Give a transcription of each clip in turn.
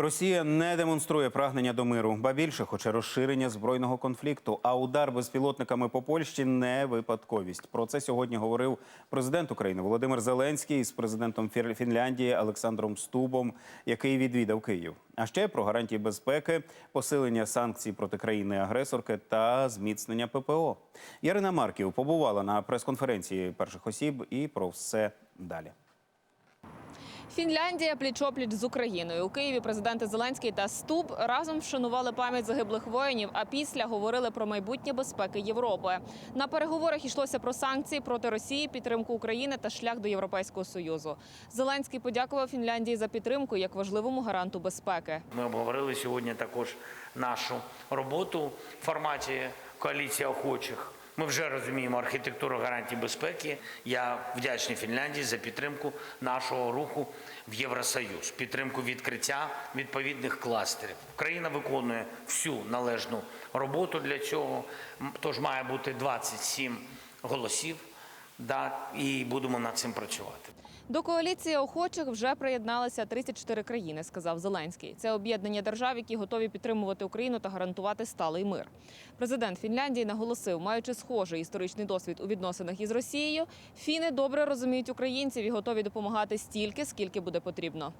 Росія не демонструє прагнення до миру, ба більше хоче розширення збройного конфлікту. А удар безпілотниками по Польщі не випадковість. Про це сьогодні говорив президент України Володимир Зеленський з президентом Фінляндії Олександром Стубом, який відвідав Київ. А ще про гарантії безпеки, посилення санкцій проти країни-агресорки та зміцнення ППО. Ярина Марків побувала на прес-конференції перших осіб і про все далі. Фінляндія пліч-опліч з Україною. У Києві президенти Зеленський та Стуб разом вшанували пам'ять загиблих воїнів, а після говорили про майбутнє безпеки Європи. На переговорах йшлося про санкції проти Росії, підтримку України та шлях до Європейського союзу. Зеленський подякував Фінляндії за підтримку як важливому гаранту безпеки. Ми обговорили сьогодні також нашу роботу в форматі коаліції охочих. Ми вже розуміємо архітектуру гарантій безпеки. Я вдячний Фінляндії за підтримку нашого руху в Євросоюз, підтримку відкриття відповідних кластерів. Україна виконує всю належну роботу для цього. Тож має бути 27 голосів. Да, і будемо над цим працювати. До коаліції охочих вже приєдналися 34 країни, сказав Зеленський. Це об'єднання держав, які готові підтримувати Україну та гарантувати сталий мир. Президент Фінляндії наголосив, маючи схожий історичний досвід у відносинах із Росією, фіни добре розуміють українців і готові допомагати стільки, скільки буде потрібно.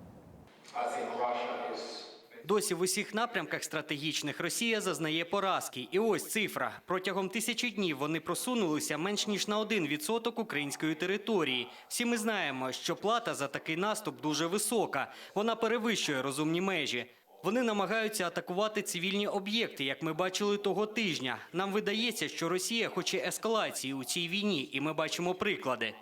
Досі в усіх напрямках стратегічних Росія зазнає поразки. І ось цифра. Протягом тисячі днів вони просунулися менш ніж на один відсоток української території. Всі ми знаємо, що плата за такий наступ дуже висока. Вона перевищує розумні межі. Вони намагаються атакувати цивільні об'єкти, як ми бачили того тижня. Нам видається, що Росія хоче ескалації у цій війні, і ми бачимо приклади.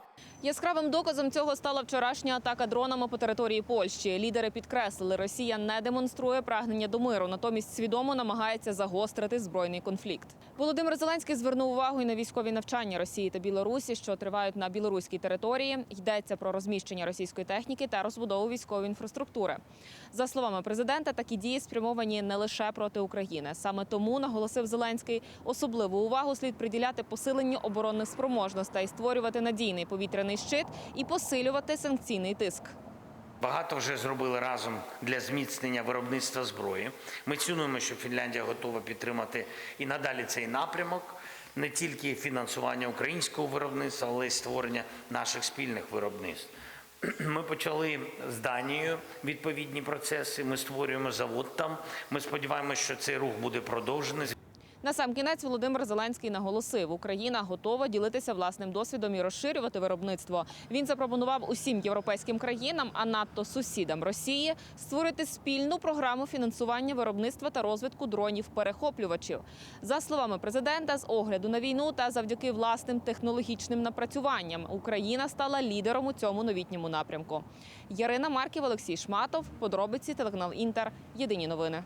Яскравим доказом цього стала вчорашня атака дронами по території Польщі. Лідери підкреслили, Росія не демонструє прагнення до миру, натомість свідомо намагається загострити збройний конфлікт. Володимир Зеленський звернув увагу і на військові навчання Росії та Білорусі, що тривають на білоруській території. Йдеться про розміщення російської техніки та розбудову військової інфраструктури. За словами президента, такі дії спрямовані не лише проти України. Саме тому наголосив Зеленський, особливу увагу слід приділяти посиленню оборонних спроможностей, створювати надійний повітряний щит і посилювати санкційний тиск. Багато вже зробили разом для зміцнення виробництва зброї. Ми цінуємо, що Фінляндія готова підтримати і надалі цей напрямок, не тільки фінансування українського виробництва, але й створення наших спільних виробництв. Ми почали з Данією відповідні процеси. Ми створюємо завод там. Ми сподіваємося, що цей рух буде продовжений. На сам кінець Володимир Зеленський наголосив, Україна готова ділитися власним досвідом і розширювати виробництво. Він запропонував усім європейським країнам, а надто сусідам Росії, створити спільну програму фінансування виробництва та розвитку дронів-перехоплювачів. За словами президента, з огляду на війну та завдяки власним технологічним напрацюванням Україна стала лідером у цьому новітньому напрямку. Ярина Марків, Олексій Шматов. Подробиці телеканал Інтер. Єдині новини.